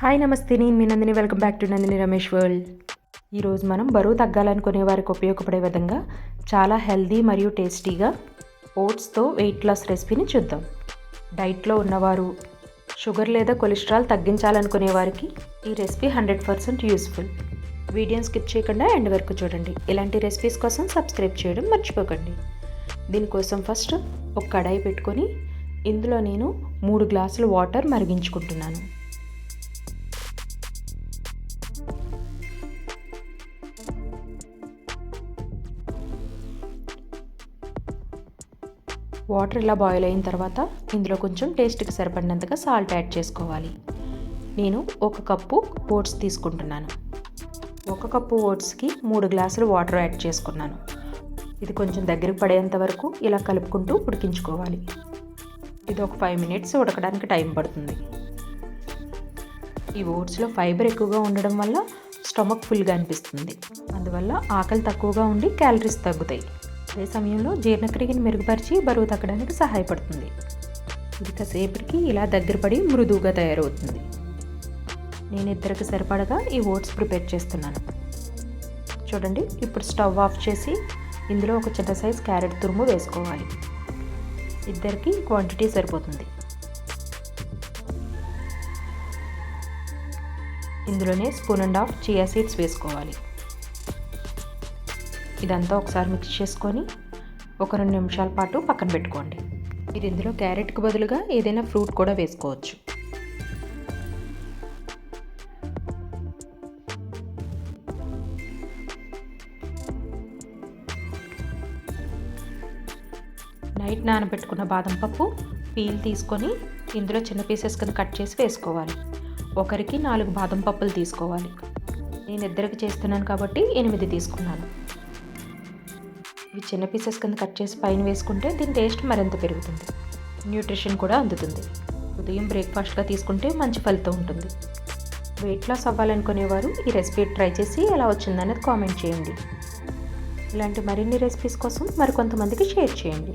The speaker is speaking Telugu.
హాయ్ నమస్తే నేను మీ Nandini. Welcome back to Nandini Ramesh world. ఈరోజు మనం బరువు తగ్గాలనుకునే వారికి ఉపయోగపడే విధంగా చాలా హెల్దీ మరియు టేస్టీగా ఓట్స్తో వెయిట్ లాస్ రెసిపీని చూద్దాం. డైట్లో ఉన్నవారు షుగర్ లేదా కొలెస్ట్రాల్ తగ్గించాలనుకునే వారికి ఈ రెసిపీ హండ్రెడ్ పర్సెంట్ యూస్ఫుల్. వీడియోని స్కిప్ చేయకుండా ఎండ్ వరకు చూడండి. ఇలాంటి రెసిపీస్ కోసం సబ్స్క్రైబ్ చేయడం మర్చిపోకండి. దీనికోసం ఫస్ట్ ఒక కడాయి పెట్టుకొని ఇందులో నేను మూడు గ్లాసులు వాటర్ మరిగించుకుంటున్నాను. వాటర్ ఇలా బాయిల్ అయిన తర్వాత ఇందులో కొంచెం టేస్ట్కి సరిపడినంతగా సాల్ట్ యాడ్ చేసుకోవాలి. నేను ఒక కప్పు ఓట్స్ తీసుకుంటున్నాను. ఒక కప్పు ఓట్స్కి మూడు గ్లాసులు వాటర్ యాడ్ చేసుకున్నాను. ఇది కొంచెం దగ్గరికి పడేంత వరకు ఇలా కలుపుకుంటూ ఉడికించుకోవాలి. ఇది ఒక ఫైవ్ మినిట్స్ ఉడకడానికి టైం పడుతుంది. ఈ ఓట్స్లో ఫైబర్ ఎక్కువగా ఉండడం వల్ల స్టమక్ ఫుల్గా అనిపిస్తుంది. అందువల్ల ఆకలి తక్కువగా ఉండి క్యాలరీస్ తగ్గుతాయి. అదే సమయంలో జీర్ణక్రియను మెరుగుపరిచి బరువు తగ్గడానికి సహాయపడుతుంది. ఇది కాసేపటికి ఇలా దగ్గరపడి మృదువుగా తయారవుతుంది. నేను ఇద్దరికి సరిపడగా ఈ ఓట్స్ ప్రిపేర్ చేస్తున్నాను. చూడండి ఇప్పుడు స్టవ్ ఆఫ్ చేసి ఇందులో ఒక చిన్న సైజ్ క్యారెట్ తురుము వేసుకోవాలి. ఇద్దరికి క్వాంటిటీ సరిపోతుంది. ఇందులోనే spoon and half chia seeds వేసుకోవాలి. ఇదంతా ఒకసారి మిక్స్ చేసుకొని ఒక రెండు నిమిషాల పాటు పక్కన పెట్టుకోండి. మీరు ఇందులో క్యారెట్కి బదులుగా ఏదైనా ఫ్రూట్ కూడా వేసుకోవచ్చు. నైట్ నానబెట్టుకున్న బాదం పప్పు పీల్ తీసుకొని ఇందులో చిన్న పీసెస్ కింద కట్ చేసి వేసుకోవాలి. ఒకరికి నాలుగు బాదం పప్పులు తీసుకోవాలి. నేను ఇద్దరికి చేస్తున్నాను కాబట్టి ఎనిమిది తీసుకున్నాను. ఇవి చిన్న పీసెస్ కింద కట్ చేసి పైన వేసుకుంటే దీని టేస్ట్ మరింత పెరుగుతుంది. న్యూట్రిషన్ కూడా అందుతుంది. ఉదయం బ్రేక్ఫాస్ట్గా తీసుకుంటే మంచి ఫలితం ఉంటుంది. వెయిట్ లాస్ అవ్వాలనుకునేవారు ఈ రెసిపీ ట్రై చేసి ఎలా వచ్చిందనేది కామెంట్ చేయండి. ఇలాంటి మరిన్ని రెసిపీస్ కోసం మరికొంతమందికి షేర్ చేయండి.